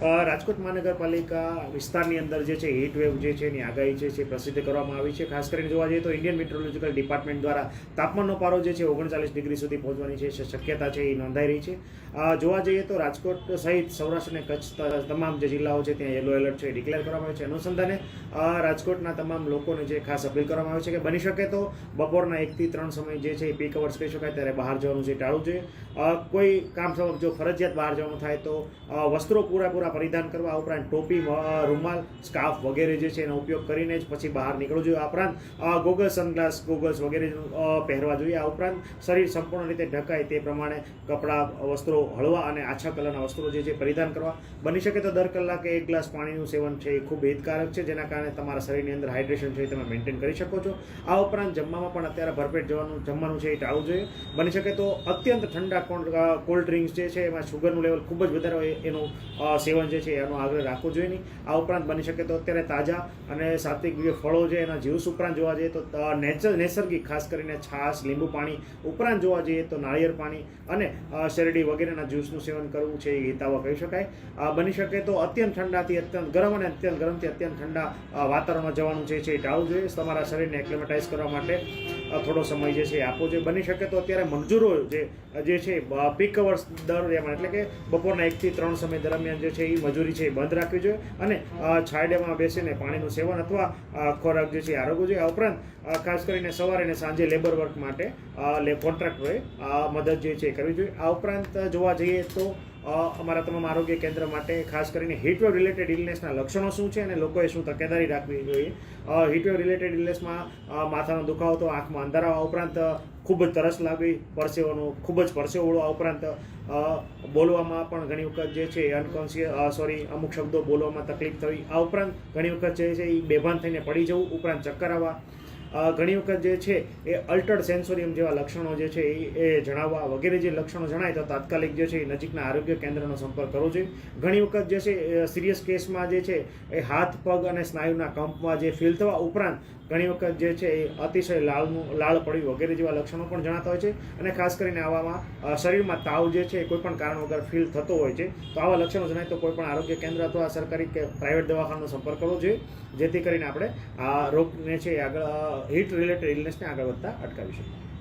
રાજકોટ મહાનગરપાલિકા વિસ્તારની અંદર જે છે હીટ વેવ જે છે, એની આગાહી છે એ પ્રસિદ્ધ કરવામાં આવી છે. ખાસ કરીને જોવા જઈએ તો ઇન્ડિયન મેટ્રોલોજીકલ ડિપાર્ટમેન્ટ દ્વારા તાપમાનનો પારો જે છે, ઓગણચાલીસ ડિગ્રી સુધી પહોંચવાની છે શક્યતા છે, એ નોંધાઈ રહી છે. જોવા જઈએ તો રાજકોટ સહિત સૌરાષ્ટ્ર અને કચ્છ તમામ જે જિલ્લાઓ છે, ત્યાં યલો એલર્ટ છે ડિક્લેર કરવામાં આવ્યું છે. અનુસંધાને રાજકોટના તમામ લોકોને જે ખાસ અપીલ કરવામાં આવે છે કે બની શકે તો બપોરના એકથી ત્રણ સમય જે છે, એ પીક અવર્સ કહી શકાય, ત્યારે બહાર જવાનું છે, ટાળવું જોઈએ. કોઈ કામ સબબ જો ફરજિયાત બહાર જવાનું થાય તો વસ્ત્રો પૂરેપૂરા પરિધાન કરવા ઉપરાંત ટોપી રૂમાલ સ્કાર્ફ વગેરે જે છે એનો ઉપયોગ કરીને જ પછી બહાર નીકળવું જોઈએ. આ ઉપરાંત ગોગલ્સ સનગ્લાસ ગોગલ્સ વગેરે પહેરવા જોઈએ. આ ઉપરાંત શરીર સંપૂર્ણ રીતે ઢકાય તે પ્રમાણે કપડાં વસ્ત્રો હળવા અને આછા કલરના વસ્ત્રો જે છે પરિધાન કરવા. બની શકે તો દર કલાકે એક ગ્લાસ પાણીનું સેવન છે એ ખૂબ હિતકારક છે જેના કારણે તમારા શરીરની અંદર હાઇડ્રેશન છે એ તમે મેન્ટેન કરી શકો છો. આ ઉપરાંત જમવામાં પણ અત્યારે ભરપેટ જવાનું જમવાનું છે એ ટાળવું જોઈએ. બની શકે તો અત્યંત ઠંડા કોલ્ડ ડ્રિંક્સ જે છે એમાં શુગરનું લેવલ ખૂબ જ વધારે હોય એનું અ, સેવન જે છે એનો આગ્રહ રાખવો જોઈએ નહીં. આ ઉપરાંત બની શકે તો અત્યારે તાજા અને સાત્વિક જે ફળો છે એના જ્યુસ ઉપરાંત જોવા જઈએ તો નેચર, નૈસર્ગિક, ખાસ કરીને છાશ, લીંબુ પાણી ઉપરાંત જોવા જઈએ તો નાળિયેર પાણી અને શેરડી વગેરેના જ્યુસનું સેવન કરવું છે એ હિતાવહ કહી શકાય. બની શકે તો અત્યંત ઠંડાથી અત્યંત ગરમ અને અત્યંત ગરમથી અત્યંત ઠંડા વાતાવરણમાં જવાનું છે એ ટાળવું જોઈએ. તમારા શરીરને એક્લેમેટાઇઝ કરવા માટે થોડો સમય જે છે આપવો જોઈએ. બની શકે તો અત્યારે મજૂરો જે જે છે પીક અવર્સ દર એટલે કે બપોરના એકથી ત્રણ સમય દરમિયાન જે છે એ મજૂરી છે એ બંધ રાખવી જોઈએ અને છાંયડામાં બેસીને પાણીનું સેવન અથવા ખોરાક જે છે એ આરોગવો જોઈએ. આ ઉપરાંત ખાસ કરીને સવારે અને સાંજે લેબર વર્ક માટે લે કોન્ટ્રાક્ટરોએ મદદ જે છે એ કરવી જોઈએ. આ ઉપરાંત, જોવા જઈએ તો અમારા તમામ આરોગ્ય કેન્દ્ર માટે ખાસ કરીને હીટવેવ રિલેટેડ ઇલનેસના લક્ષણો શું છે અને લોકોએ શું તકેદારી રાખવી જોઈએ? હીટવેવ રિલેટેડ ઇલનેસમાં માથાનો દુખાવો તો આંખમાં અંધારા આ ઉપરાંત ખૂબ જ તરસ લાગવી, પરસેવાનો ખૂબ જ પરસેવડો આ ઉપરાંત બોલવામાં પણ ઘણી વખત જે છે અનકોન્શિયસ સોરી અમુક શબ્દો બોલવામાં તકલીફ થવી આ ઉપરાંત ઘણી વખત જે છે એ બેભાન થઈને પડી જવું, ઉપરાંત ચક્કર આવવા ઘણી વખત જે છે એ અલ્ટર્ડ સેન્સોરિયમ જેવા લક્ષણો જે છે એ જણાવવા વગેરે જે લક્ષણો જણાય તો તાત્કાલિક જે છે એ નજીકના આરોગ્ય કેન્દ્રનો સંપર્ક કરવો જોઈએ. ઘણી વખત જે છે સિરિયસ કેસમાં જે છે એ હાથ, પગ અને સ્નાયુના કંપમાં જે ફીલ થવા ઉપરાંત ઘણી વખત જે છે એ અતિશય લાળનું લાળ પડ્યું વગેરે જેવા લક્ષણો પણ જણાતા હોય છે. અને ખાસ કરીને આવામાં શરીરમાં તાવ જે છે એ કોઈ કારણ વગર ફીલ થતો હોય છે. તો આવા લક્ષણો જણાય તો કોઈ પણ આરોગ્ય કેન્દ્ર અથવા સરકારી કે પ્રાઇવેટ દવાખાનાનો સંપર્ક કરવો જોઈએ. જેથી કરીને આપણે આ રોગને છે આગળ હીટ રિલેટેડ ઇલનેસને આગળ વધતા અટકાવી શકીએ.